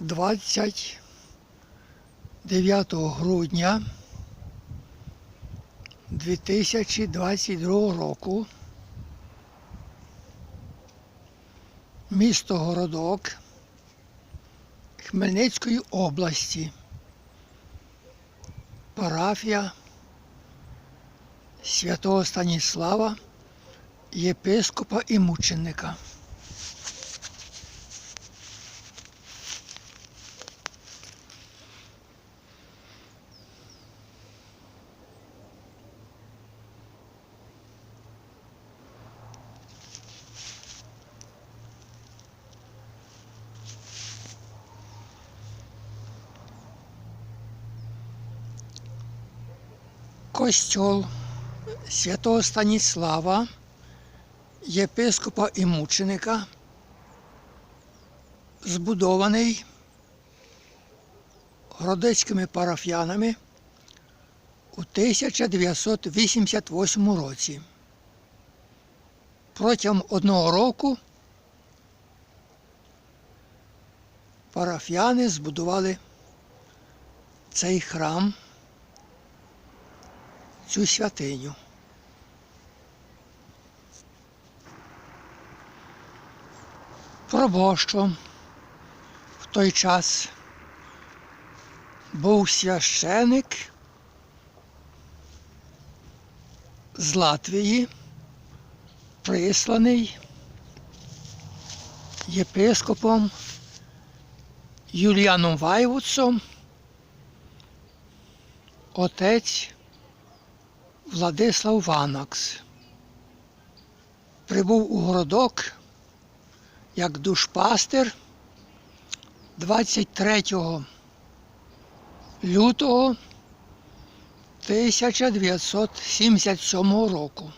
29 грудня 2022 року місто Городок Хмельницької області, парафія святого Станіслава, єпископа і мученика. Костьол святого Станіслава, єпископа і мученика, збудований городецькими парафіянами у 1988 році. Протягом одного року парафіяни збудували цей храм цю святиню. Пробощом в той час був священик з Латвії, присланий єпископом Юліаном Вайвуцом, отець Владислав Ванакс прибув у городок як душпастер 23 лютого 1977 року.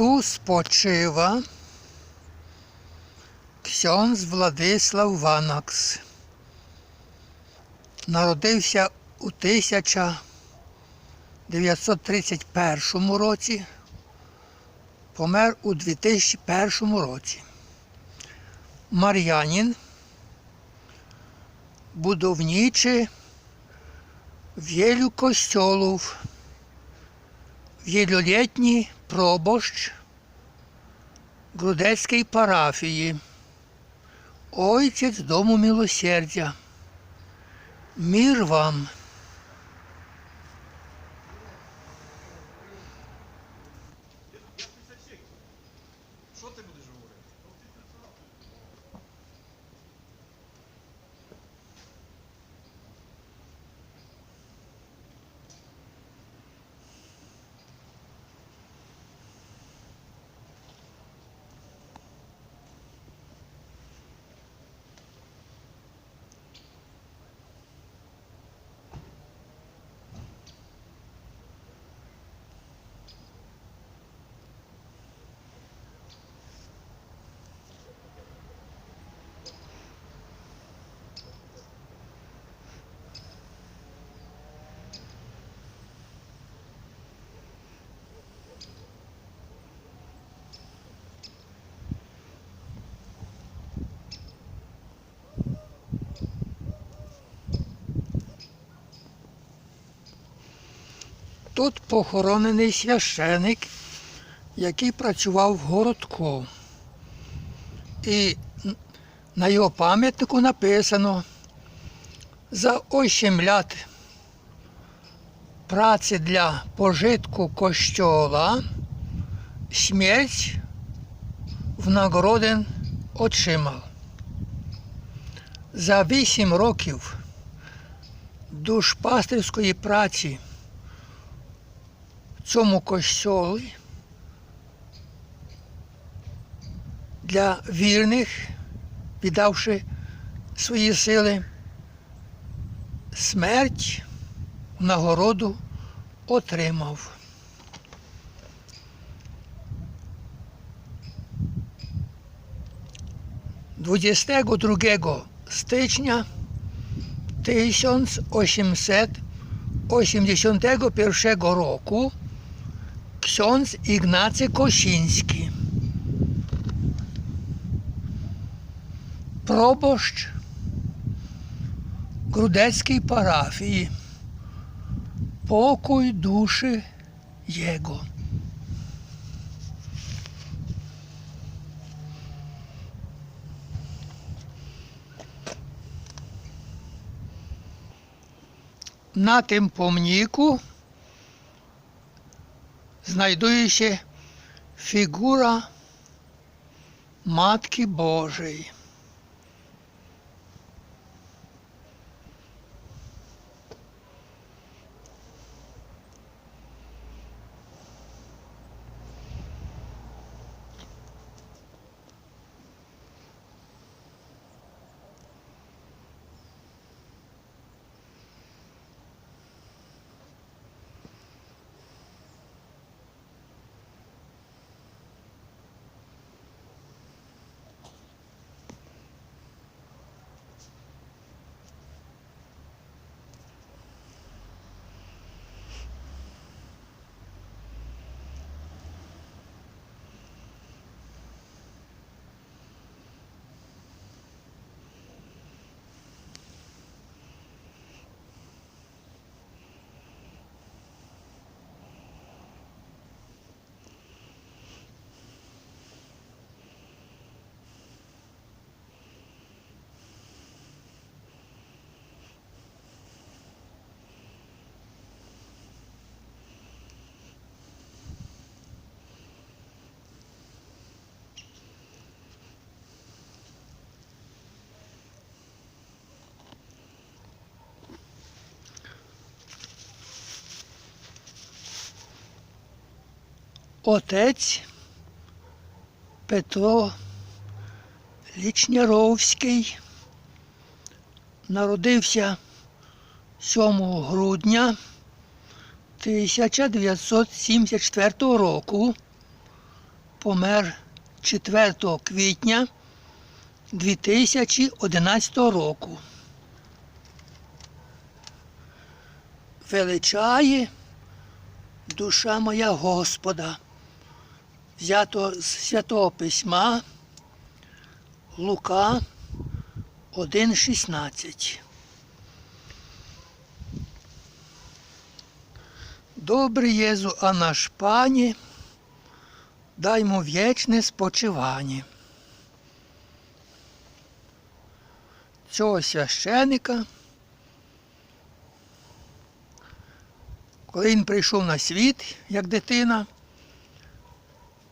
Ту спочива Ксьонз Владислав Ванакс. Народився у 1931 році, помер у 2001 році. Мар'янін, будовничий в'єлю костьолов, в'єльолітній пробощ Грудецької парафії, Ойцець Дому Милосердя. Мир вам. Тут похоронений священик, який працював в городку. І на його пам'ятнику написано за 8 лят pracy dla pożytku kościoła śmierć w nagrodę otrzymał. За вісім років душпастерської праці в цьому костьолі для вірних, віддавши свої сили, смерть нагороду отримав. Двадцятого другого stycznia 1881 roku ksiądz Ignacy Kosiński, proboszcz Grudeckiej parafii, pokój duszy jego. На тим помніку знаjduje się figura Matki Bożej. Отець Петро Лічняровський народився 7 грудня 1974 року, помер 4 квітня 2011 року. Величає душа моя Господа, взято з Святого Письма Лука 1,16. Добрий Єзу, а наш пані, дай му вічне спочивання. Цього священика, коли він прийшов на світ, як дитина,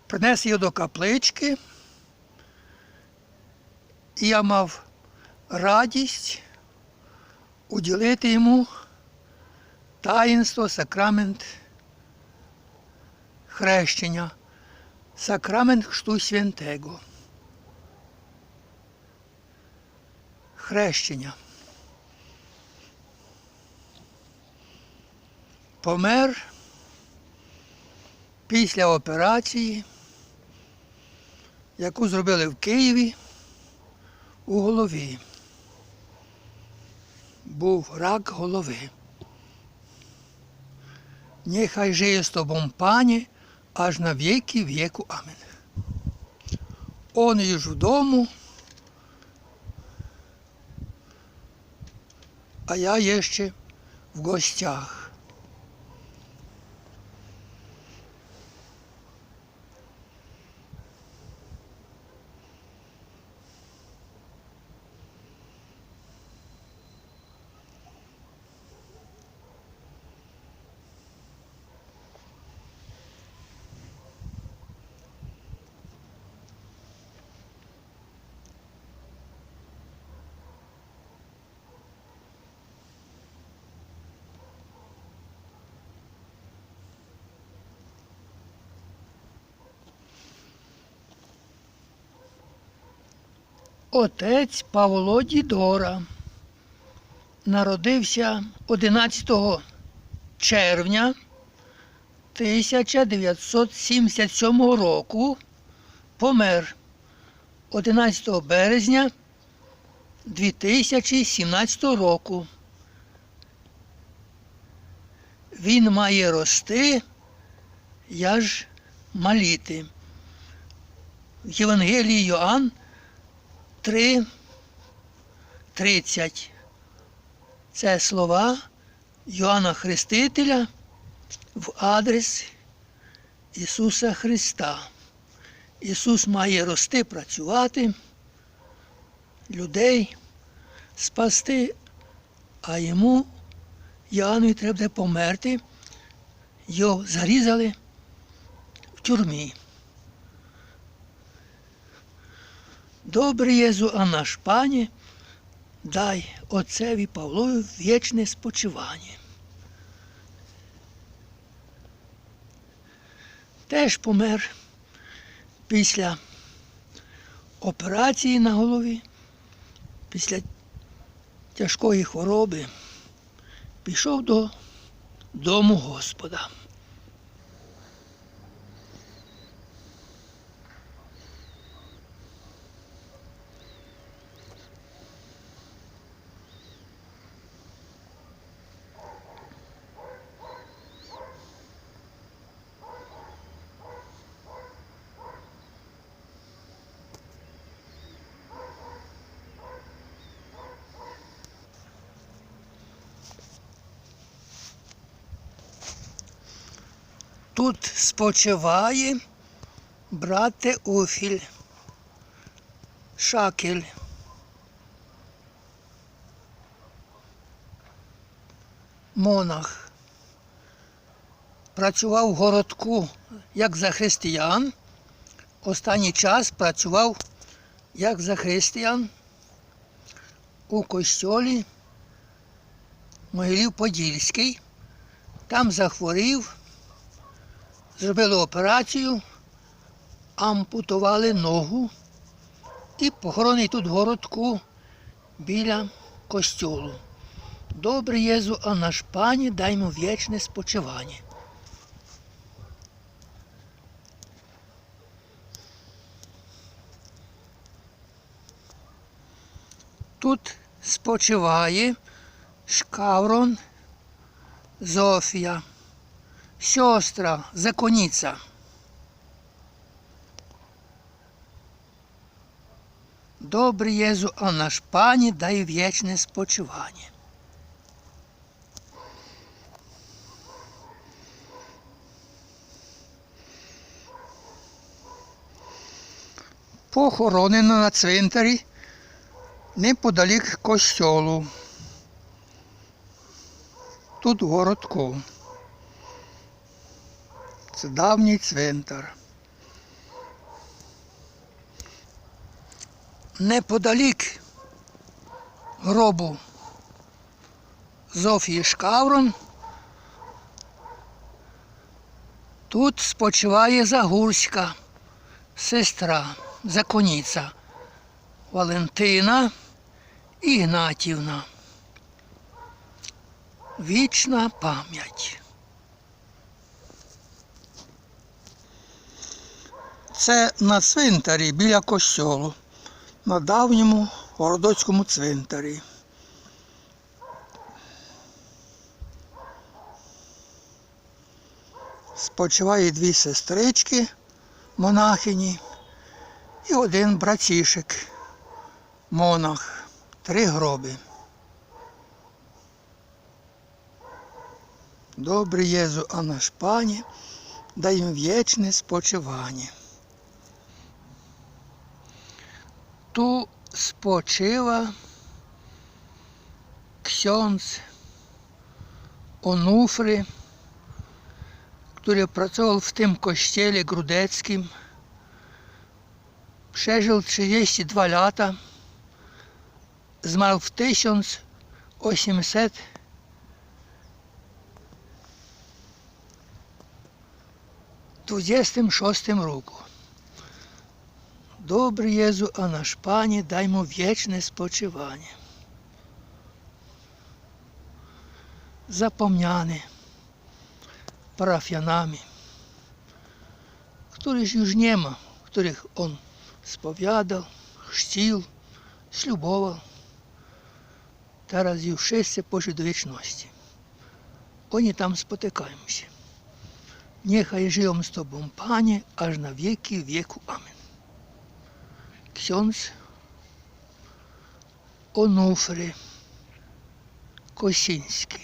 принес його до каплички, і я мав радість уділити йому таїнство, сакрамент хрещення, сакрамент Хшту Святего. Хрещення. Помер після операції, яку зробили в Києві у голові. Був рак голови. Нехай жиє з тобою пані аж на віки віку. Амін. Он ж вдому, а я є ще в гостях. Отець Павло Дідора народився 11 червня 1977 року, помер 11 березня 2017 року. Він має рости, я ж маліти. В Євангелії Йоанн 3, 30. Це слова Йоанна Хрестителя в адрес Ісуса Христа. Ісус має рости, працювати, людей спасти, а йому Йоанну треба померти. Його зарізали в тюрмі. Добрий Єзу, а наш пані, дай отцеві Павлові вічне спочивання. Теж помер після операції на голові, після тяжкої хвороби, пішов до дому Господа. Тут спочиває брат Теофіль, Шакель. Монах. Працював в городку як за християн. Останній час працював як за християн у костьолі Могилів Подільський. Там захворів зробили операцію, ампутували ногу і похоронений тут городку біля костюлу. Добре Єзу, а наш пані дай йому вічне спочивання. Тут спочиває Шкаврон Зофія сестра, законіця. Добрий Єзу, а наш пані дай вічне спочивання. Похоронено на цвинтарі неподалік костьолу. Тут городку. Це давній цвинтар. Неподалік гробу Зофії Шкаврон тут спочиває Загурська сестра, законіця Валентина Ігнатівна. Вічна пам'ять. Це на цвинтарі біля костьолу, на давньому городоцькому цвинтарі. Спочиває дві сестрички, монахині і один братішик, монах, три гроби. Добрий Єзу, а наш пані, дай їм вічне спочивання. Tu spoczywa ksiądz Onufry, który pracował w tym kościele grudeckim. Przeżył 32 lata. Zmarł w 1800 26 року. Dobry Jezu, a nasz Panie, daj mu wieczne spoczywanie. Zapomniany parafianami, których już nie ma, których on spowiadał, chrzcił, ślubował. Teraz już wszyscy poszli do wieczności. Oni tam spotykają się. Niechaj żyją z Tobą, Panie, aż na wieki wieku. Amen. Ksiądz Onufry Kosiński.